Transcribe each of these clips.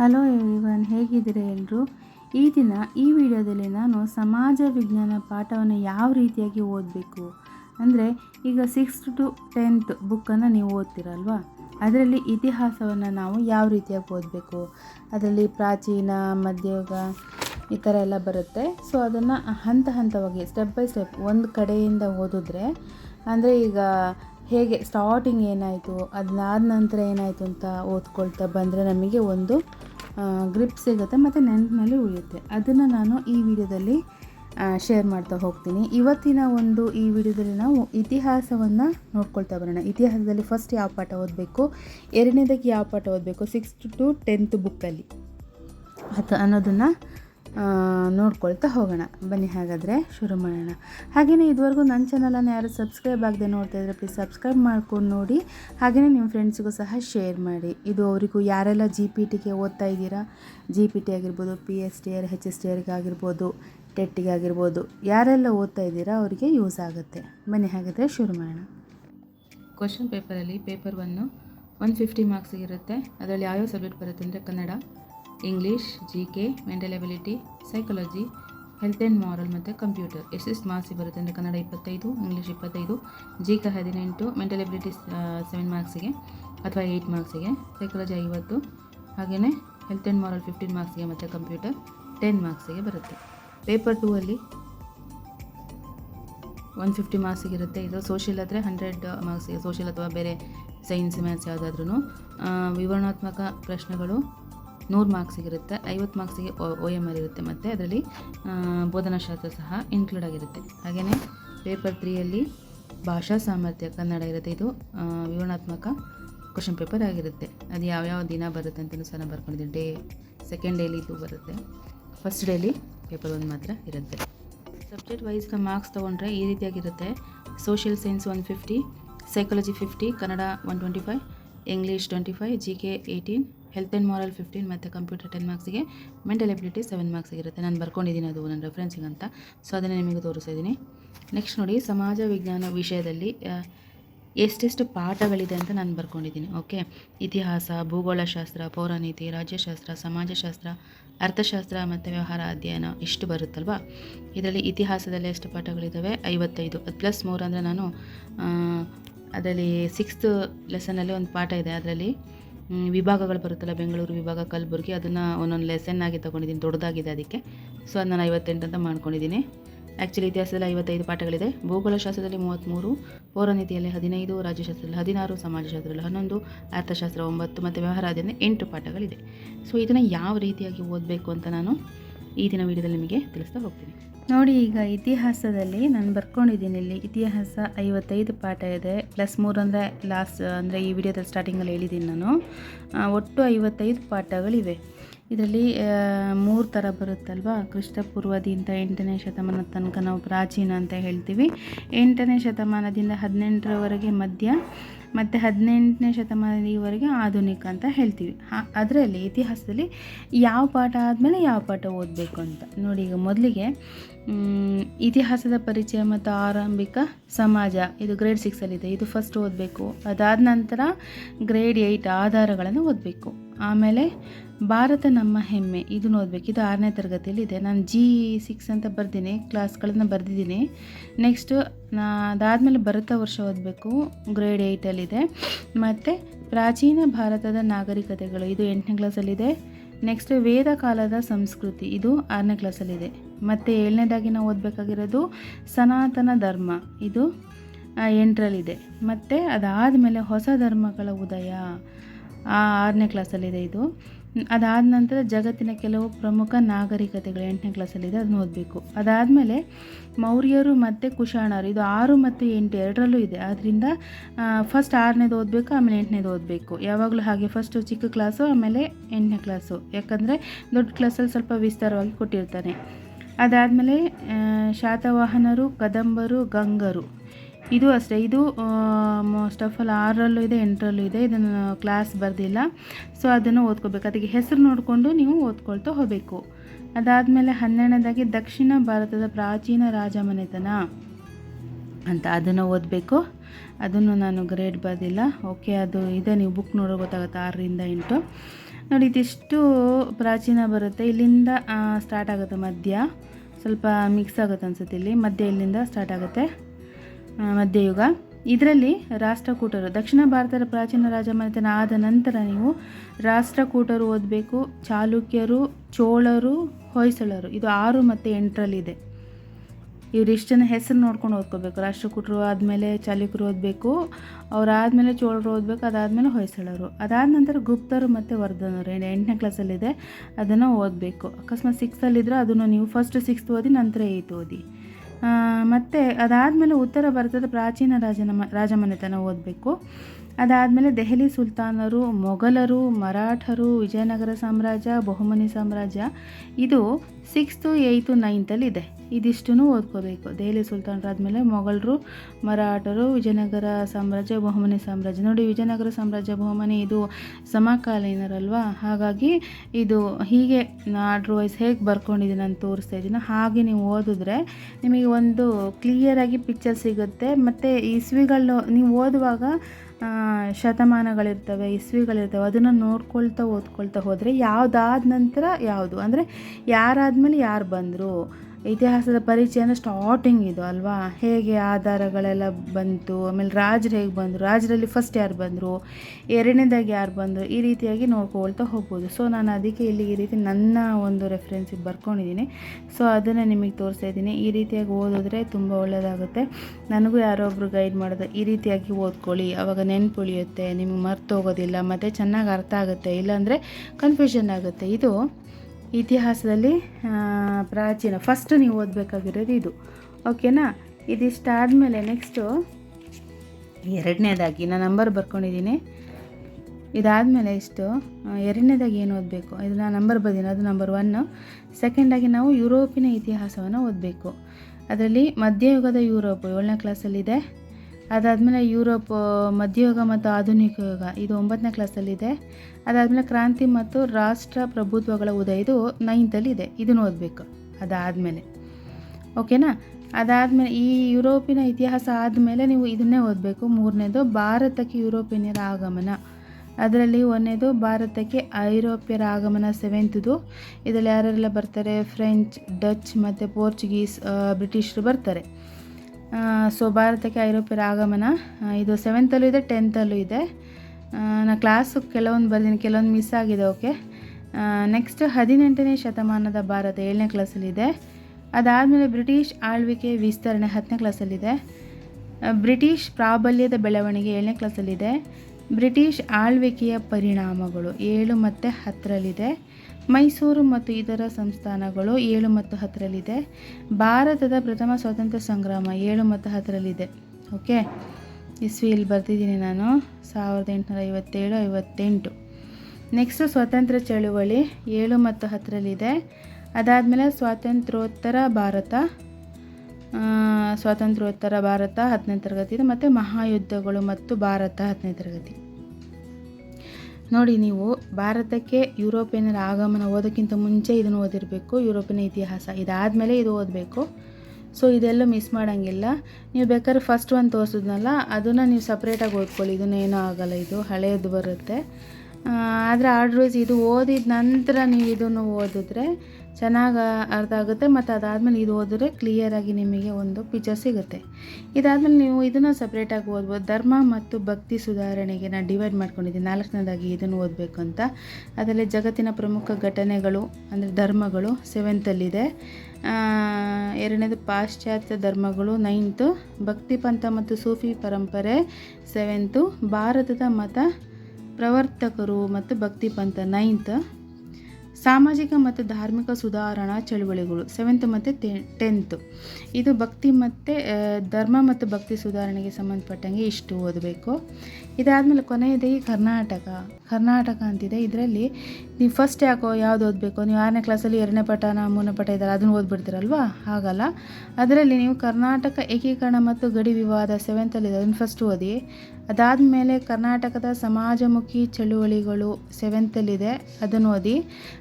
Hello everyone ಹೇಗಿದ್ದೀರಾ ಎಲ್ಲರೂ ಈ ದಿನ, ಈ ವಿಡಿಯೋದಲ್ಲಿ ನಾನು ಸಮಾಜ ವಿಜ್ಞಾನ ಪಾಠವನ್ನು ಯಾವ ರೀತಿಯಾಗಿ ಓದಬೇಕು? ಅಂದರೆ, ಈಗ ಸಿಕ್ಸ್ತ್ ಟು ಟೆಂತ್ ಬುಕ್ಕನ್ನು ನೀವು ಓದ್ತೀರಲ್ವಾ? ಅದರಲ್ಲಿ ಇತಿಹಾಸವನ್ನು ನಾವು ಯಾವ ರೀತಿಯಾಗಿ ಓದಬೇಕು? ಅದರಲ್ಲಿ ಪ್ರಾಚೀನ, ಮಧ್ಯಯುಗ, ಈ ಥರ ಎಲ್ಲ ಬರುತ್ತೆ. ಸೊ ಅದನ್ನು ಹಂತ ಹಂತವಾಗಿ ಸ್ಟೆಪ್ ಬೈ ಸ್ಟೆಪ್ ಒಂದು ಕಡೆಯಿಂದ ಓದಿದ್ರೆ, ಅಂದರೆ ಈಗ ಹೇಗೆ ಸ್ಟಾರ್ಟಿಂಗ್ ಏನಾಯಿತು ಅದನ್ನಾದ ನಂತರ ಏನಾಯಿತು ಅಂತ ಓದ್ಕೊಳ್ತಾ ಬಂದರೆ ನಮಗೆ ಒಂದು ಗ್ರಿಪ್ ಸಿಗುತ್ತೆ ಮತ್ತು ನೆನಪಿನಲ್ಲಿ ಉಳಿಯುತ್ತೆ. ಅದನ್ನು ನಾನು ಈ ವಿಡಿಯೋದಲ್ಲಿ ಶೇರ್ ಮಾಡ್ತಾ ಹೋಗ್ತೀನಿ. ಇವತ್ತಿನ ಒಂದು ಈ ವಿಡಿಯೋದಲ್ಲಿ ನಾವು ಇತಿಹಾಸವನ್ನು ನೋಡ್ಕೊಳ್ತಾ ಬರೋಣ. ಇತಿಹಾಸದಲ್ಲಿ ಫಸ್ಟ್ ಯಾವ ಪಾಠ ಓದಬೇಕು? ಎರಡನೇದಕ್ಕೆ ಯಾವ ಪಾಠ ಓದಬೇಕು? ಸಿಕ್ಸ್ತ್ ಟು ಟೆಂತ್ ಬುಕ್ಕಲ್ಲಿ ಅದು ಅನ್ನೋದನ್ನು ನೋಡ್ಕೊಳ್ತಾ ಹೋಗೋಣ. ಬನ್ನಿ ಹಾಗಾದರೆ ಶುರು ಮಾಡೋಣ. ಹಾಗೆಯೇ ಇದುವರೆಗೂ ನನ್ನ ಚಾನಲನ್ನು ಯಾರು ಸಬ್ಸ್ಕ್ರೈಬ್ ಆಗದೆ ನೋಡ್ತಾ ಇದ್ದರೆ ಪ್ಲೀಸ್ ಸಬ್ಸ್ಕ್ರೈಬ್ ಮಾಡ್ಕೊಂಡು ನೋಡಿ. ಹಾಗೆಯೇ ನಿಮ್ಮ ಫ್ರೆಂಡ್ಸಿಗೂ ಸಹ ಶೇರ್ ಮಾಡಿ. ಇದು ಅವರಿಗೂ ಯಾರೆಲ್ಲ ಜಿ ಪಿ ಟಿಗೆ ಓದ್ತಾ ಇದ್ದೀರಾ? ಜಿ ಪಿ ಟಿ ಆಗಿರ್ಬೋದು P S T R H S T ಆರ್ಗೆ ಆಗಿರ್ಬೋದು ಟೆಟ್ಟಿಗೆ ಆಗಿರ್ಬೋದು ಯಾರೆಲ್ಲ ಓದ್ತಾ ಇದ್ದೀರಾ ಅವರಿಗೆ ಯೂಸ್ ಆಗುತ್ತೆ. ಬನ್ನಿ ಹಾಗಾದರೆ ಶುರು ಮಾಡೋಣ. ಕ್ವಶನ್ ಪೇಪರಲ್ಲಿ ಪೇಪರ್ ಒನ್ನು ಒನ್ ಫಿಫ್ಟಿ ಮಾರ್ಕ್ಸಿಗಿರುತ್ತೆ ಅದರಲ್ಲಿ ಯಾವ್ಯಾವ ಸಬ್ಜೆಕ್ಟ್ ಬರುತ್ತೆ ಅಂದರೆ Kannada. English G K mental ability psychology health and moral ಮತ್ತು ಕಂಪ್ಯೂಟರ್ ಎಷ್ಟೆಷ್ಟು ಮಾರ್ಕ್ಸ್ ಬರುತ್ತೆ ಅಂದರೆ ಕನ್ನಡ ಇಪ್ಪತ್ತೈದು ಇಂಗ್ಲೀಷ್ ಇಪ್ಪತ್ತೈದು ಜಿ ಕೆ ಹದಿನೆಂಟು ಮೆಂಟಲ್ ಎಬಿಲಿಟಿ ಸೆವೆನ್ ಮಾರ್ಕ್ಸಿಗೆ ಅಥವಾ ಏಯ್ಟ್ ಮಾರ್ಕ್ಸಿಗೆ ಸೈಕಾಲಜಿ ಐವತ್ತು ಹಾಗೆಯೇ ಹೆಲ್ತ್ ಆ್ಯಂಡ್ ಮಾರಲ್ ಫಿಫ್ಟೀನ್ ಮಾರ್ಕ್ಸಿಗೆ ಮತ್ತು ಕಂಪ್ಯೂಟರ್ ಟೆನ್ ಮಾರ್ಕ್ಸಿಗೆ ಬರುತ್ತೆ. ಪೇಪರ್ ಟೂ ಅಲ್ಲಿ ಒನ್ ಫಿಫ್ಟಿ ಮಾರ್ಕ್ಸಿಗೆ ಇರುತ್ತೆ. ಇದು ಸೋಷಿಯಲ್ ಆದರೆ ಹಂಡ್ರೆಡ್ ಮಾರ್ಕ್ಸಿಗೆ ಸೋಷಿಯಲ್ ಅಥವಾ ಬೇರೆ ಸೈನ್ಸ್ ಮ್ಯಾಥ್ಸ್ ಯಾವುದಾದ್ರೂ ವಿವರಣಾತ್ಮಕ ಪ್ರಶ್ನೆಗಳು ನೂರು ಮಾರ್ಕ್ಸಿಗಿರುತ್ತೆ ಐವತ್ತು ಮಾರ್ಕ್ಸಿಗೆ ಒ ಎಂ ಆರ್ ಇರುತ್ತೆ ಮತ್ತು ಅದರಲ್ಲಿ ಬೋಧನಾಶಾಸ್ತ್ರ ಸಹ ಇನ್ಕ್ಲೂಡ್ ಆಗಿರುತ್ತೆ. ಹಾಗೆಯೇ ಪೇಪರ್ ತ್ರೀಯಲ್ಲಿ ಭಾಷಾ ಸಾಮರ್ಥ್ಯ ಕನ್ನಡ ಇರುತ್ತೆ, ಇದು ವಿವರಣಾತ್ಮಕ ಕ್ವಶನ್ ಪೇಪರ್ ಆಗಿರುತ್ತೆ. ಅದು ಯಾವ್ಯಾವ ದಿನ ಬರುತ್ತೆ ಅಂತಲೂ ಸಹ ನಾನು ಬರ್ಕೊಂಡಿದ್ದೀನಿ. ಡೇ ಸೆಕೆಂಡ್ ಡೇಲಿ ಇದು ಬರುತ್ತೆ. ಫಸ್ಟ್ ಡೇಲಿ ಪೇಪರ್ ಒಂದು ಮಾತ್ರ ಇರುತ್ತೆ. ಸಬ್ಜೆಕ್ಟ್ ವೈಸ್ನ ಮಾರ್ಕ್ಸ್ ತೊಗೊಂಡ್ರೆ ಈ ರೀತಿಯಾಗಿರುತ್ತೆ. Social science one fifty psychology fifty Kannada one twenty five English twenty five G K eighteen health and moral fifteen ಮತ್ತು ಕಂಪ್ಯೂಟರ್ ಟೆನ್ ಮಾರ್ಕ್ಸಿಗೆ ಮೆಂಟಲ್ ಎಬಿಲಿಟಿ ಸೆವೆನ್ ಮಾರ್ಕ್ಸಿಗಿರುತ್ತೆ ನಾನು ಬರ್ಕೊಂಡಿದ್ದೀನಿ ಅದು ನನ್ನ ರೆಫರೆನ್ಸಿಗೆ ಅಂತ. ಸೊ ಅದನ್ನು ನಿಮಗೆ ತೋರಿಸಿದ್ದೀನಿ ನೆಕ್ಸ್ಟ್ ನೋಡಿ, ಸಮಾಜ ವಿಜ್ಞಾನ ವಿಷಯದಲ್ಲಿ ಎಷ್ಟೆಷ್ಟು ಪಾಠಗಳಿದೆ ಅಂತ ನಾನು ಬರ್ಕೊಂಡಿದ್ದೀನಿ ಓಕೆ ಇತಿಹಾಸ, ಭೂಗೋಳಶಾಸ್ತ್ರ, ಪೌರಾನೀತಿ, ರಾಜ್ಯಶಾಸ್ತ್ರ, ಸಮಾಜಶಾಸ್ತ್ರ, ಅರ್ಥಶಾಸ್ತ್ರ ಮತ್ತು ವ್ಯವಹಾರ ಅಧ್ಯಯನ ಇಷ್ಟು ಬರುತ್ತಲ್ವಾ? ಇದರಲ್ಲಿ ಇತಿಹಾಸದಲ್ಲಿ ಎಷ್ಟು ಪಾಠಗಳಿದ್ದಾವೆ ಐವತ್ತೈದು. ಅದು ಪ್ಲಸ್ ಮೂರು ಅಂದರೆ ನಾನು ಅದರಲ್ಲಿ ಸಿಕ್ಸ್ತ್ ಲೆಸನಲ್ಲಿ ಒಂದು ಪಾಠ ಇದೆ, ಅದರಲ್ಲಿ ವಿಭಾಗಗಳು ಬರುತ್ತಲ್ಲ, ಬೆಂಗಳೂರು ವಿಭಾಗ, ಕಲಬುರ್ಗಿ, ಅದನ್ನು ಒಂದೊಂದು ಲೆಸನ್ ಆಗಿ ತೊಗೊಂಡಿದ್ದೀನಿ, ದೊಡ್ಡದಾಗಿದೆ ಅದಕ್ಕೆ. ಸೊ ಅದು ನಾನು ಐವತ್ತೆಂಟು ಅಂತ ಮಾಡ್ಕೊಂಡಿದ್ದೀನಿ. ಆ್ಯಕ್ಚುಲಿ ಇತಿಹಾಸದಲ್ಲಿ ಐವತ್ತೈದು ಪಾಠಗಳಿದೆ. ಭೂಗೋಳಶಾಸ್ತ್ರದಲ್ಲಿ ಮೂವತ್ತ್ಮೂರು ಪೌರನೀತಿಯಲ್ಲಿ ಹದಿನೈದು, ರಾಜ್ಯಶಾಸ್ತ್ರದಲ್ಲಿ ಹದಿನಾರು, ಸಮಾಜಶಾಸ್ತ್ರದಲ್ಲಿ ಹನ್ನೊಂದು, ಅರ್ಥಶಾಸ್ತ್ರ ಒಂಬತ್ತು, ಮತ್ತು ವ್ಯವಹಾರ ಅಧ್ಯಯನ ಎಂಟು ಪಾಠಗಳಿದೆ. ಸೊ ಇದನ್ನು ಯಾವ ರೀತಿಯಾಗಿ ಓದಬೇಕು ಅಂತ ನಾನು ಈ ದಿನ ವಿಡಿಯೋದಲ್ಲಿ ನಿಮಗೆ ತಿಳಿಸ್ತಾ ಹೋಗ್ತೀನಿ. ನೋಡಿ, ಈಗ ಇತಿಹಾಸದಲ್ಲಿ ನಾನು ಬರ್ಕೊಂಡಿದ್ದೀನಿ ಇಲ್ಲಿ. ಇತಿಹಾಸ ಐವತ್ತೈದು ಪಾಠ ಇದೆ. ಪ್ಲಸ್ ಮೂರು ಅಂದರೆ ಲಾಸ್ಟ್ ಅಂದರೆ ಈ ವಿಡಿಯೋದಲ್ಲಿ ಸ್ಟಾರ್ಟಿಂಗಲ್ಲಿ ಹೇಳಿದ್ದೀನಿ ನಾನು. ಒಟ್ಟು ಐವತ್ತೈದು ಪಾಠಗಳಿವೆ. ಇದರಲ್ಲಿ ಮೂರು ಥರ ಬರುತ್ತಲ್ವಾ? ಕ್ರಿಸ್ತಪೂರ್ವದಿಂದ ಎಂಟನೇ ಶತಮಾನದ ತನಕ ನಾವು ಪ್ರಾಚೀನ ಅಂತ ಹೇಳ್ತೀವಿ. ಎಂಟನೇ ಶತಮಾನದಿಂದ ಹದಿನೆಂಟರವರೆಗೆ ಮಧ್ಯ, ಮತ್ತು ಹದಿನೆಂಟನೇ ಶತಮಾನದವರೆಗೆ ಆಧುನಿಕ ಅಂತ ಹೇಳ್ತೀವಿ. ಅದರಲ್ಲಿ, ಇತಿಹಾಸದಲ್ಲಿ ಯಾವ ಪಾಠ ಆದಮೇಲೆ ಯಾವ ಪಾಠ ಓದಬೇಕು ಅಂತ. ನೋಡಿ, ಈಗ ಮೊದಲಿಗೆ ಇತಿಹಾಸದ ಪರಿಚಯ ಮತ್ತು ಆರಂಭಿಕ ಸಮಾಜ, ಇದು ಗ್ರೇಡ್ ಸಿಕ್ಸಲ್ಲಿದೆ ಇದು ಫಸ್ಟ್ ಓದಬೇಕು. ಅದಾದ ನಂತರ ಗ್ರೇಡ್ ಏಯ್ಟ್ ಆಧಾರಗಳನ್ನು ಓದಬೇಕು. ಆಮೇಲೆ ಭಾರತ ನಮ್ಮ ಹೆಮ್ಮೆ. ಇದು ಓದಬೇಕು ಇದು ಆರನೇ ತರಗತಿಯಲ್ಲಿ ಇದೆ ನಾನು ಜಿ ಸಿಕ್ಸ್ ಅಂತ ಬರ್ದಿನಿ. ಕ್ಲಾಸ್ಗಳನ್ನು ಬರೆದಿದ್ದೀನಿ ನೆಕ್ಸ್ಟು ನಾ ಅದಾದಮೇಲೆ ಭರತ ವರ್ಷ ಓದಬೇಕು. ಗ್ರೇಡ್ ಏಯ್ಟಲ್ಲಿದೆ ಮತ್ತು ಪ್ರಾಚೀನ ಭಾರತದ ನಾಗರಿಕತೆಗಳು. ಇದು ಎಂಟನೇ ಕ್ಲಾಸಲ್ಲಿದೆ ನೆಕ್ಸ್ಟ್ ವೇದ ಕಾಲದ ಸಂಸ್ಕೃತಿ. ಇದು ಆರನೇ ಕ್ಲಾಸಲ್ಲಿದೆ ಮತ್ತು ಏಳನೇದಾಗಿ ನಾವು ಓದಬೇಕಾಗಿರೋದು ಸನಾತನ ಧರ್ಮ. ಇದು ಎಂಟರಲ್ಲಿದೆ. ಮತ್ತು ಅದಾದಮೇಲೆ ಹೊಸ ಧರ್ಮಗಳ ಉದಯ. ಆರನೇ ಕ್ಲಾಸಲ್ಲಿದೆ ಇದು. ಅದಾದ ನಂತರ ಜಗತ್ತಿನ ಕೆಲವು ಪ್ರಮುಖ ನಾಗರಿಕತೆಗಳು ಎಂಟನೇ ಕ್ಲಾಸಲ್ಲಿದೆ ಅದನ್ನ ಓದಬೇಕು. ಅದಾದಮೇಲೆ ಮೌರ್ಯರು ಮತ್ತು ಕುಶಾಣರು, ಇದು ಆರು ಮತ್ತು ಎಂಟು ಎರಡರಲ್ಲೂ ಇದೆ. ಆದ್ದರಿಂದ ಫಸ್ಟ್ ಆರನೇದು ಓದಬೇಕು, ಆಮೇಲೆ ಎಂಟನೇದು ಓದಬೇಕು. ಯಾವಾಗಲೂ ಹಾಗೆ ಫಸ್ಟು ಚಿಕ್ಕ ಕ್ಲಾಸು ಆಮೇಲೆ ಎಂಟನೇ ಕ್ಲಾಸು ಯಾಕಂದರೆ ದೊಡ್ಡ ಕ್ಲಾಸಲ್ಲಿ ಸ್ವಲ್ಪ ವಿಸ್ತಾರವಾಗಿ ಕೊಟ್ಟಿರ್ತಾನೆ. ಅದಾದಮೇಲೆ ಶಾತವಾಹನರು, ಕದಂಬರು, ಗಂಗರು. ಇದು ಅಷ್ಟೇ, ಇದು ಮೋಸ್ಟ್ ಆಫ್ ಆಲ್ ಆರರಲ್ಲೂ ಇದೆ, ಎಂಟರಲ್ಲೂ ಇದೆ, ಇದನ್ನು ಕ್ಲಾಸ್ ಬರೆದಿಲ್ಲ. ಸೊ ಅದನ್ನು ಓದ್ಕೋಬೇಕು. ಅದಕ್ಕೆ ಹೆಸರು ನೋಡಿಕೊಂಡು ನೀವು ಓದ್ಕೊಳ್ತಾ ಹೋಗಬೇಕು. ಅದಾದಮೇಲೆ ಹನ್ನೆರಡನೇದಾಗಿ ದಕ್ಷಿಣ ಭಾರತದ ಪ್ರಾಚೀನ ರಾಜಮನೆತನ ಅಂತ ಅದನ್ನು ಓದಬೇಕು. ಅದನ್ನು ನಾನು ಗ್ರೇಡ್ ಬರೆದಿಲ್ಲ. ಓಕೆ ಅದು ಇದೆ, ನೀವು ಬುಕ್ ನೋಡೋ ಗೊತ್ತಾಗುತ್ತೆ, ಆರರಿಂದ ಎಂಟು. ನೋಡಿ, ಇದಿಷ್ಟು ಪ್ರಾಚೀನ ಬರುತ್ತೆ. ಇಲ್ಲಿಂದ ಸ್ಟಾರ್ಟ್ ಆಗುತ್ತೆ ಮಧ್ಯ. ಸ್ವಲ್ಪ ಮಿಕ್ಸ್ ಆಗುತ್ತೆ ಅನ್ಸುತ್ತೆ ಇಲ್ಲಿ. ಮಧ್ಯ ಇಲ್ಲಿಂದ ಸ್ಟಾರ್ಟ್ ಆಗುತ್ತೆ. ಮಧ್ಯಯುಗ. ಇದರಲ್ಲಿ ರಾಷ್ಟ್ರಕೂಟರು, ದಕ್ಷಿಣ ಭಾರತದ ಪ್ರಾಚೀನ ರಾಜಮನೆತನ ಆದ ನಂತರ ನೀವು ರಾಷ್ಟ್ರಕೂಟರು ಓದಬೇಕು, ಚಾಲುಕ್ಯರು, ಚೋಳರು, ಹೊಯ್ಸಳರು. ಇದು ಆರು ಮತ್ತು ಎಂಟರಲ್ಲಿದೆ. ಇವರಿಷ್ಟನ್ನು ಹೆಸರು ನೋಡ್ಕೊಂಡು ಓದ್ಕೋಬೇಕು. ರಾಷ್ಟ್ರಕೂಟರು ಆದಮೇಲೆ ಚಾಲುಕ್ಯರು ಓದಬೇಕು, ಅವರಾದಮೇಲೆ ಚೋಳರು ಓದಬೇಕು, ಅದಾದಮೇಲೆ ಹೊಯ್ಸಳರು. ಅದಾದ ನಂತರ ಗುಪ್ತರು ಮತ್ತು ವರ್ಧನರು. ಎಂಟನೇ ಕ್ಲಾಸಲ್ಲಿದೆ, ಅದನ್ನು ಓದಬೇಕು. ಅಕಸ್ಮಾತ್ ಸಿಕ್ಸ್ತಲ್ಲಿದ್ದರೆ ಅದನ್ನು ನೀವು ಫಸ್ಟ್ ಸಿಕ್ಸ್ತ್ ಓದಿ, ನಂತರ ಏಯ್ತ್ ಓದಿ. ಮತ್ತು ಅದಾದಮೇಲೆ ಉತ್ತರ ಭಾರತದ ಪ್ರಾಚೀನ ರಾಜನ ರಾಜಮನೆತನ ಓದಬೇಕು. ಅದಾದಮೇಲೆ ದೆಹಲಿ ಸುಲ್ತಾನರು, ಮೊಘಲರು, ಮರಾಠರು, ವಿಜಯನಗರ ಸಾಮ್ರಾಜ್ಯ, ಬಹುಮನಿ ಸಾಮ್ರಾಜ್ಯ. ಇದು ಸಿಕ್ಸ್ತು ಏಯ್ತು ನೈನ್ತಲ್ಲಿ ಇದೆ. ಇದಿಷ್ಟು ಓದ್ಕೋಬೇಕು. ದೆಹಲಿ ಸುಲ್ತಾನರಾದಮೇಲೆ ಮೊಘಲರು, ಮರಾಠರು, ವಿಜಯನಗರ ಸಾಮ್ರಾಜ್ಯ, ಬಹುಮನಿ ಸಾಮ್ರಾಜ್ಯ. ನೋಡಿ, ವಿಜಯನಗರ ಸಾಮ್ರಾಜ್ಯ, ಬಹುಮನಿ ಇದು ಸಮಕಾಲೀನರಲ್ವಾ? ಹಾಗಾಗಿ ಇದು ಹೀಗೆ ಆರ್ಡ್ರ್ ವೈಸ್ ಹೇಗೆ ಬರ್ಕೊಂಡಿದ್ದೀನಿ ನಾನು ತೋರಿಸ್ತಾ ಇದ್ದೀನಿ. ಹಾಗೆ ನೀವು ಓದಿದ್ರೆ ನಿಮಗೆ ಒಂದು ಕ್ಲಿಯರಾಗಿ ಪಿಕ್ಚರ್ ಸಿಗುತ್ತೆ. ಮತ್ತು ಇಸ್ವಿಗಳು ನೀವು ಓದುವಾಗ ಶತಮಾನಗಳಿರ್ತವೆ ಇಸ್ವಿಗಳಿರ್ತವೆ ಅದನ್ನು ನೋಡ್ಕೊಳ್ತಾ ಓದ್ಕೊಳ್ತಾ ಹೋದರೆ ಯಾವುದಾದ ನಂತರ ಯಾವುದು? ಅಂದರೆ ಯಾರಾದ್ಮೇಲೆ ಯಾರು ಬಂದರು? ಇತಿಹಾಸದ ಪರಿಚಯ ಅಂದರೆ ಸ್ಟಾರ್ಟಿಂಗ್ ಇದು ಅಲ್ವಾ? ಹೇಗೆ ಆಧಾರಗಳೆಲ್ಲ ಬಂತು? ಆಮೇಲೆ ರಾಜರು ಹೇಗೆ ಬಂದರು? ರಾಜರಲ್ಲಿ ಫಸ್ಟ್ ಯಾರು ಬಂದರು? ಎರಡನೇದಾಗಿ ಯಾರು ಬಂದರು? ಈ ರೀತಿಯಾಗಿ ನೋಡ್ಕೊಳ್ತಾ ಹೋಗ್ಬೋದು. ಸೊ ನಾನು ಅದಕ್ಕೆ ಇಲ್ಲಿ ಈ ರೀತಿ ನನ್ನ ಒಂದು ರೆಫರೆನ್ಸಿಗೆ ಬರ್ಕೊಂಡಿದ್ದೀನಿ. ಸೊ ಅದನ್ನು ನಿಮಗೆ ತೋರಿಸ್ತಾ ಇದ್ದೀನಿ. ಈ ರೀತಿಯಾಗಿ ಓದಿದ್ರೆ ತುಂಬ ಒಳ್ಳೆಯದಾಗುತ್ತೆ. ನನಗೂ ಯಾರೋ ಒಬ್ಬರು ಗೈಡ್ ಮಾಡೋದು ಈ ರೀತಿಯಾಗಿ ಓದ್ಕೊಳ್ಳಿ. ಆವಾಗ ನೆನ್ಪು ಉಳಿಯುತ್ತೆ, ನಿಮಗೆ ಮರ್ತು ಹೋಗೋದಿಲ್ಲ ಮತ್ತು ಚೆನ್ನಾಗಿ ಅರ್ಥ ಆಗುತ್ತೆ, ಇಲ್ಲಾಂದರೆ ಕನ್ಫ್ಯೂಷನ್ ಆಗುತ್ತೆ. ಇದು ಇತಿಹಾಸದಲ್ಲಿ ಪ್ರಾಚೀನ. ಫಸ್ಟ್ ನೀವು ಓದಬೇಕಾಗಿರೋದು ಇದು. ಓಕೆನಾ ಇದಿಷ್ಟಾದಮೇಲೆ ನೆಕ್ಸ್ಟು ಎರಡನೇದಾಗಿ ನಾನು ನಂಬರ್ ಬರ್ಕೊಂಡಿದ್ದೀನಿ. ಇದಾದಮೇಲೆ ಇಷ್ಟು ಎರಡನೇದಾಗಿ ಏನು ಓದಬೇಕು? ಇದು ನಾನು ನಂಬರ್ ಬರ್ದಿನ, ಅದು ನಂಬರ್ ಒನ್ನು ಸೆಕೆಂಡಾಗಿ ನಾವು ಯುರೋಪಿನ ಇತಿಹಾಸವನ್ನು ಓದಬೇಕು. ಅದರಲ್ಲಿ ಮಧ್ಯಯುಗದ ಯುರೋಪ್, ಏಳನೇ ಕ್ಲಾಸಲ್ಲಿದೆ ಅದಾದಮೇಲೆ ಯುರೋಪ್ ಮಧ್ಯಯುಗ ಮತ್ತು ಆಧುನಿಕ ಯುಗ, ಇದು ಒಂಬತ್ತನೇ ಕ್ಲಾಸಲ್ಲಿದೆ. ಅದಾದಮೇಲೆ ಕ್ರಾಂತಿ ಮತ್ತು ರಾಷ್ಟ್ರ ಪ್ರಭುತ್ವಗಳ ಉದಯ ಇದು ನೈನ್ತಲ್ಲಿದೆ ಇದನ್ನು ಓದಬೇಕು. ಅದಾದಮೇಲೆ. ಓಕೆನಾ? ಅದಾದಮೇಲೆ ಈ ಯುರೋಪಿನ ಇತಿಹಾಸ ಆದಮೇಲೆ ನೀವು ಇದನ್ನೇ ಓದಬೇಕು. ಮೂರನೇದು, ಭಾರತಕ್ಕೆ ಯುರೋಪಿಯನ್ನರ ಆಗಮನ. ಅದರಲ್ಲಿ ಒಂದನೇದು ಭಾರತಕ್ಕೆ ಐರೋಪ್ಯರ ಆಗಮನ. ಸೆವೆಂತ್ದು ಇದರಲ್ಲಿ ಯಾರೆಲ್ಲ ಬರ್ತಾರೆ? ಫ್ರೆಂಚ್ ಡಚ್ ಮತ್ತು ಪೋರ್ಚುಗೀಸ್ ಬ್ರಿಟಿಷರು ಬರ್ತಾರೆ. ಸೊ ಭಾರತಕ್ಕೆ ಐರೋಪ್ಯರ ಆಗಮನ ಇದು ಸೆವೆಂತಲ್ಲೂ ಇದೆ ಟೆಂತಲ್ಲೂ ಇದೆ. ನಾನು ಕ್ಲಾಸು ಕೆಲವೊಂದು ಬರ್ತೀನಿ ಕೆಲವೊಂದು ಮಿಸ್ ಆಗಿದೆ ಓಕೆ ನೆಕ್ಸ್ಟ್ ಹದಿನೆಂಟನೇ ಶತಮಾನದ ಭಾರತ ಏಳನೇ ಕ್ಲಾಸಲ್ಲಿದೆ ಅದಾದಮೇಲೆ ಬ್ರಿಟಿಷ್ ಆಳ್ವಿಕೆ ವಿಸ್ತರಣೆ ಹತ್ತನೇ ಕ್ಲಾಸಲ್ಲಿದೆ ಬ್ರಿಟಿಷ್ ಪ್ರಾಬಲ್ಯದ ಬೆಳವಣಿಗೆ ಏಳನೇ ಕ್ಲಾಸಲ್ಲಿದೆ ಬ್ರಿಟಿಷ್ ಆಳ್ವಿಕೆಯ ಪರಿಣಾಮಗಳು ಏಳು ಮತ್ತು ಹತ್ತರಲ್ಲಿದೆ. ಮೈಸೂರು ಮತ್ತು ಇದರ ಸಂಸ್ಥಾನಗಳು ಏಳು ಮತ್ತು ಹತ್ತರಲ್ಲಿದೆ. ಭಾರತದ ಪ್ರಥಮ ಸ್ವಾತಂತ್ರ್ಯ ಸಂಗ್ರಾಮ ಏಳು ಮತ್ತು ಹತ್ತರಲ್ಲಿದೆ. ಓಕೆ? ಇಸ್ವಿಯಲ್ಲಿ ಬರ್ತಿದ್ದೀನಿ ನಾನು. ಸಾವಿರದ ಎಂಟುನೂರ ಐವತ್ತೇಳು, ಐವತ್ತೆಂಟು. ನೆಕ್ಸ್ಟ್ ಸ್ವಾತಂತ್ರ್ಯ ಚಳುವಳಿ ಏಳು ಮತ್ತು ಹತ್ತರಲ್ಲಿದೆ. ಅದಾದಮೇಲೆ ಸ್ವಾತಂತ್ರ್ಯೋತ್ತರ ಭಾರತ ಸ್ವಾತಂತ್ರ್ಯೋತ್ತರ ಭಾರತ ಹತ್ತನೇ ತರಗತಿ ಇದೆ ಮತ್ತು ಮಹಾಯುದ್ಧಗಳು ಮತ್ತು ಭಾರತ ಹತ್ತನೇ ತರಗತಿ. ನೋಡಿ ನೀವು ಭಾರತಕ್ಕೆ ಯುರೋಪಿಯನ್ನರ ಆಗಮನ ಓದೋಕ್ಕಿಂತ ಮುಂಚೆ ಇದನ್ನು ಓದಿರಬೇಕು, ಯುರೋಪಿನ ಇತಿಹಾಸ. ಇದಾದಮೇಲೆ ಇದು ಓದಬೇಕು. ಸೊ ಇದೆಲ್ಲ ಮಿಸ್ ಮಾಡೋಂಗಿಲ್ಲ. ನೀವು ಬೇಕಾದ್ರೆ ಫಸ್ಟ್ ಒಂದು ತೋರಿಸಿದ್ನಲ್ಲ, ಅದನ್ನು ನೀವು ಸಪ್ರೇಟಾಗಿ ಓದ್ಕೊಳ್ಳಿ. ಇದನ್ನೇನೂ ಆಗೋಲ್ಲ ಇದು ಹಳೆಯದು ಬರುತ್ತೆ. ಆದರೆ ಆರ್ಡ್ರೂಸ್ ಇದು ಓದಿದ ನಂತರ ನೀವು ಇದನ್ನು ಓದಿದ್ರೆ ಚೆನ್ನಾಗಿ ಅರ್ಥ ಆಗುತ್ತೆ, ಮತ್ತು ಅದಾದಮೇಲೆ ಇದು ಓದಿದ್ರೆ ಕ್ಲಿಯರಾಗಿ ನಿಮಗೆ ಒಂದು ಪಿಕ್ಚರ್ ಸಿಗುತ್ತೆ. ಇದಾದಮೇಲೆ ನೀವು ಇದನ್ನು ಸಪ್ರೇಟಾಗಿ ಓದ್ಬೋದು. ಧರ್ಮ ಮತ್ತು ಭಕ್ತಿ ಸುಧಾರಣೆಗೆ ನಾನು ಡಿವೈಡ್ ಮಾಡ್ಕೊಂಡಿದ್ದೀನಿ. ನಾಲ್ಕನೇದಾಗಿ ಇದನ್ನು ಓದಬೇಕು ಅಂತ. ಅದರಲ್ಲಿ ಜಗತ್ತಿನ ಪ್ರಮುಖ ಘಟನೆಗಳು, ಅಂದರೆ ಧರ್ಮಗಳು ಸೆವೆಂತಲ್ಲಿದೆ ಎರಡನೇದು ಪಾಶ್ಚಾತ್ಯ ಧರ್ಮಗಳು ನೈನ್ತು ಭಕ್ತಿ ಪಂಥ ಮತ್ತು ಸೂಫಿ ಪರಂಪರೆ ಸೆವೆಂತು ಭಾರತದ ಮತ ಪ್ರವರ್ತಕರು ಮತ್ತು ಭಕ್ತಿ ಪಂಥ ನೈನ್ತ್ ಸಾಮಾಜಿಕ ಮತ್ತು ಧಾರ್ಮಿಕ ಸುಧಾರಣಾ ಚಳುವಳಿಗಳು. ಸೆವೆಂತ್ ಮತ್ತು ಟೆಂತ್ ಇದು ಭಕ್ತಿ ಮತ್ತು ಧರ್ಮ ಮತ್ತು ಭಕ್ತಿ ಸುಧಾರಣೆಗೆ ಸಂಬಂಧಪಟ್ಟಂಗೆ ಇಷ್ಟು ಓದಬೇಕು. ಇದಾದಮೇಲೆ ಕೊನೆಯದಾಗಿ ಕರ್ನಾಟಕ. ಕರ್ನಾಟಕ ಅಂತಿದೆ. ಇದರಲ್ಲಿ ನೀವು ಫಸ್ಟ್ ಯಾಕೋ ಯಾವ್ದು ಓದಬೇಕು? ನೀವು ಆರನೇ ಕ್ಲಾಸಲ್ಲಿ ಎರಡನೇ ಪಠನ, ಮೂರನೇ ಪಠ ಇದ್ದಾರೆ? ಅದನ್ನು ಓದ್ಬಿಡ್ತೀರಲ್ವಾ? ಹಾಗಲ್ಲ. ಅದರಲ್ಲಿ ನೀವು ಕರ್ನಾಟಕ ಏಕೀಕರಣ ಮತ್ತು ಗಡಿ ವಿವಾದ ಸೆವೆಂತಲ್ಲಿದೆ ಅದನ್ನು ಫಸ್ಟ್ ಓದಿ. ಅದಾದಮೇಲೆ ಕರ್ನಾಟಕದ ಸಮಾಜಮುಖಿ ಚಳುವಳಿಗಳು ಸೆವೆಂತಲ್ಲಿದೆ ಅದನ್ನು ಓದಿ.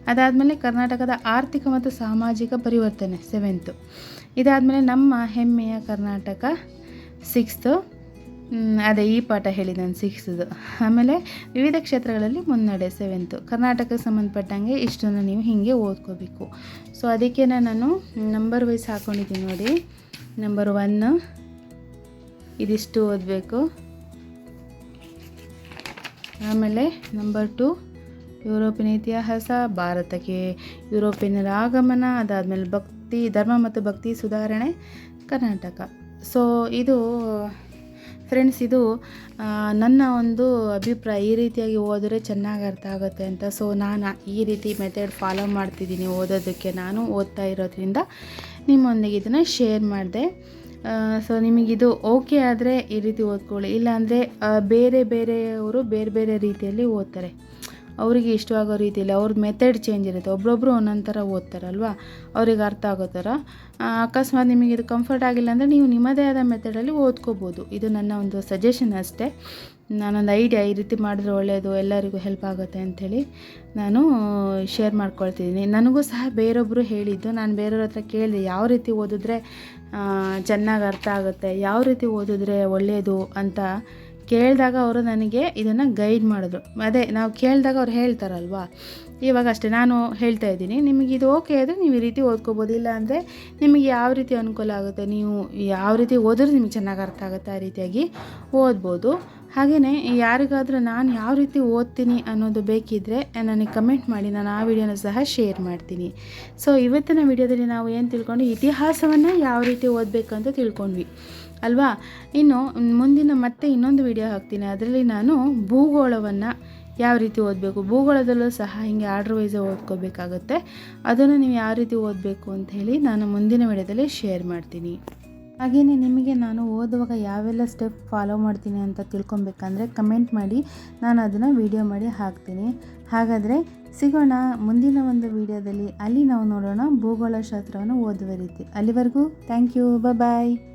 ಅದಾದಮೇಲೆ ಕರ್ನಾಟಕದ ಆರ್ಥಿಕ ಮತ್ತು ಸಾಮಾಜಿಕ ಪರಿವರ್ತನೆ ಸೆವೆಂತು ಇದಾದಮೇಲೆ ನಮ್ಮ ಹೆಮ್ಮೆಯ ಕರ್ನಾಟಕ ಸಿಕ್ಸ್ತು ಅದೇ ಈ ಪಾಠ ಹೇಳಿ ನಾನು ಸಿಕ್ಸದು ಆಮೇಲೆ ವಿವಿಧ ಕ್ಷೇತ್ರಗಳಲ್ಲಿ ಮುನ್ನಡೆ ಸೆವೆಂತು. ಕರ್ನಾಟಕಕ್ಕೆ ಸಂಬಂಧಪಟ್ಟಂಗೆ ಇಷ್ಟನ್ನು ನೀವು ಹೀಗೆ ಓದ್ಕೋಬೇಕು. ಸೊ ಅದಕ್ಕೆ ನಾನು ನಂಬರ್ ವೈಸ್ ಹಾಕ್ಕೊಂಡಿದ್ದೀನಿ ನೋಡಿ. ನಂಬರ್ ಒನ್ ಇದಿಷ್ಟು ಓದಬೇಕು. ಆಮೇಲೆ ನಂಬರ್ ಟು ಯುರೋಪಿನ ಇತಿಹಾಸ, ಭಾರತಕ್ಕೆ ಯುರೋಪಿಯನ್ನರ ಆಗಮನ, ಅದಾದಮೇಲೆ ಭಕ್ತಿ, ಧರ್ಮ ಮತ್ತು ಭಕ್ತಿ ಸುಧಾರಣೆ, ಕರ್ನಾಟಕ. ಸೊ ಇದು ಫ್ರೆಂಡ್ಸ್ ಇದು ನನ್ನ ಒಂದು ಅಭಿಪ್ರಾಯ ಈ ರೀತಿಯಾಗಿ ಓದಿದ್ರೆ ಚೆನ್ನಾಗಿ ಅರ್ಥ ಆಗುತ್ತೆ ಅಂತ. ಸೊ ನಾನು ಈ ರೀತಿ ಮೆಥಡ್ ಫಾಲೋ ಮಾಡ್ತಿದ್ದೀನಿ ಓದೋದಕ್ಕೆ. ನಾನು ಓದ್ತಾ ಇರೋದ್ರಿಂದ ನಿಮ್ಮೊಂದಿಗೆ ಇದನ್ನು ಶೇರ್ ಮಾಡಿದೆ. ಸೊ ನಿಮಗಿದು ಓಕೆ ಆದರೆ ಈ ರೀತಿ ಓದ್ಕೊಳ್ಳಿ. ಇಲ್ಲಾಂದರೆ ಬೇರೆ ಬೇರೆಯವರು ಬೇರೆ ಬೇರೆ ರೀತಿಯಲ್ಲಿ ಓದ್ತಾರೆ. ಅವರಿಗೆ ಇಷ್ಟವಾಗೋ ರೀತಿಯಲ್ಲಿ ಅವ್ರ ಮೆಥಡ್ ಚೇಂಜ್ ಇರುತ್ತೆ. ಒಬ್ಬೊಬ್ಬರು ಒಂದೊಂದು ಥರ ಓದ್ತಾರಲ್ವಾ? ಅವ್ರಿಗೆ ಅರ್ಥ ಆಗೋ ಥರ ಅಕಸ್ಮಾತ್ ನಿಮಗೆ ಇದು ಕಂಫರ್ಟ್ ಆಗಿಲ್ಲ ಅಂದರೆ ನೀವು ನಿಮ್ಮದೇ ಆದ ಮೆಥಡಲ್ಲಿ ಓದ್ಕೋಬೋದು. ಇದು ನನ್ನ ಒಂದು ಸಜೆಷನ್ ಅಷ್ಟೇ. ನಾನೊಂದು ಐಡಿಯಾ ಈ ರೀತಿ ಮಾಡಿದ್ರೆ ಒಳ್ಳೆಯದು ಎಲ್ಲರಿಗೂ ಹೆಲ್ಪ್ ಆಗುತ್ತೆ ಅಂಥೇಳಿ ನಾನು ಶೇರ್ ಮಾಡ್ಕೊಳ್ತಿದ್ದೀನಿ. ನನಗೂ ಸಹ ಬೇರೊಬ್ಬರು ಹೇಳಿದ್ದು, ನಾನು ಬೇರೆಯವ್ರ ಹತ್ರ ಕೇಳಿದೆ, ಯಾವ ರೀತಿ ಓದಿದ್ರೆ ಚೆನ್ನಾಗಿ ಅರ್ಥ ಆಗುತ್ತೆ, ಯಾವ ರೀತಿ ಓದಿದ್ರೆ ಒಳ್ಳೆಯದು ಅಂತ ಕೇಳಿದಾಗ ಅವರು ನನಗೆ ಇದನ್ನು ಗೈಡ್ ಮಾಡಿದ್ರು. ಅದೇ, ನಾವು ಕೇಳಿದಾಗ ಅವ್ರು ಹೇಳ್ತಾರಲ್ವಾ? ಇವಾಗ ಅಷ್ಟೇ, ನಾನು ಹೇಳ್ತಾ ಇದ್ದೀನಿ. ನಿಮಗೆ ಇದು ಓಕೆ ಆದರೆ ನೀವು ಈ ರೀತಿ ಓದ್ಕೋಬೋದು. ಇಲ್ಲ ಅಂದರೆ ನಿಮಗೆ ಯಾವ ರೀತಿ ಅನುಕೂಲ ಆಗುತ್ತೆ? ನೀವು ಯಾವ ರೀತಿ ಓದಿದ್ರೆ ನಿಮಗೆ ಚೆನ್ನಾಗಿ ಅರ್ಥ ಆಗುತ್ತೆ ಆ ರೀತಿಯಾಗಿ ಓದ್ಬೋದು. ಹಾಗೆಯೇ ಯಾರಿಗಾದರೂ ನಾನು ಯಾವ ರೀತಿ ಓದ್ತೀನಿ ಅನ್ನೋದು ಬೇಕಿದ್ದರೆ ನನಗೆ ಕಮೆಂಟ್ ಮಾಡಿ. ನಾನು ಆ ವಿಡಿಯೋನ ಸಹ ಶೇರ್ ಮಾಡ್ತೀನಿ. ಸೊ ಇವತ್ತಿನ ವಿಡಿಯೋದಲ್ಲಿ ನಾವು ಏನು ತಿಳ್ಕೊಂಡು ಇತಿಹಾಸವನ್ನು ಯಾವ ರೀತಿ ಓದಬೇಕಂತ ತಿಳ್ಕೊಂಡ್ವಿ. ಅಲ್ವಾ? ಇನ್ನು ಮುಂದಿನ ಮತ್ತೆ ಇನ್ನೊಂದು ವಿಡಿಯೋ ಹಾಕ್ತೀನಿ. ಅದರಲ್ಲಿ ನಾನು ಭೂಗೋಳವನ್ನು ಯಾವ ರೀತಿ ಓದಬೇಕು? ಭೂಗೋಳದಲ್ಲೂ ಸಹ ಹಿಂಗೆ ಆರ್ಡ್ರ್ ವೈಸ್ ಓದ್ಕೋಬೇಕಾಗುತ್ತೆ. ಅದನ್ನು ನೀವು ಯಾವ ರೀತಿ ಓದಬೇಕು ಅಂತ ಹೇಳಿ ನಾನು ಮುಂದಿನ ವಿಡಿಯೋದಲ್ಲಿ ಶೇರ್ ಮಾಡ್ತೀನಿ. ಹಾಗೆಯೇ ನಿಮಗೆ ನಾನು ಓದುವಾಗ ಯಾವೆಲ್ಲ ಸ್ಟೆಪ್ ಫಾಲೋ ಮಾಡ್ತೀನಿ ಅಂತ ತಿಳ್ಕೊಬೇಕಂದ್ರೆ ಕಮೆಂಟ್ ಮಾಡಿ. ನಾನು ಅದನ್ನು ವಿಡಿಯೋ ಮಾಡಿ ಹಾಕ್ತೀನಿ. ಹಾಗಾದರೆ ಸಿಗೋಣ ಮುಂದಿನ ಒಂದು ವಿಡಿಯೋದಲ್ಲಿ. ಅಲ್ಲಿ ನಾವು ನೋಡೋಣ ಭೂಗೋಳಶಾಸ್ತ್ರವನ್ನು ಓದುವ ರೀತಿ. ಅಲ್ಲಿವರೆಗೂ ಥ್ಯಾಂಕ್ ಯು ಬಾಯ್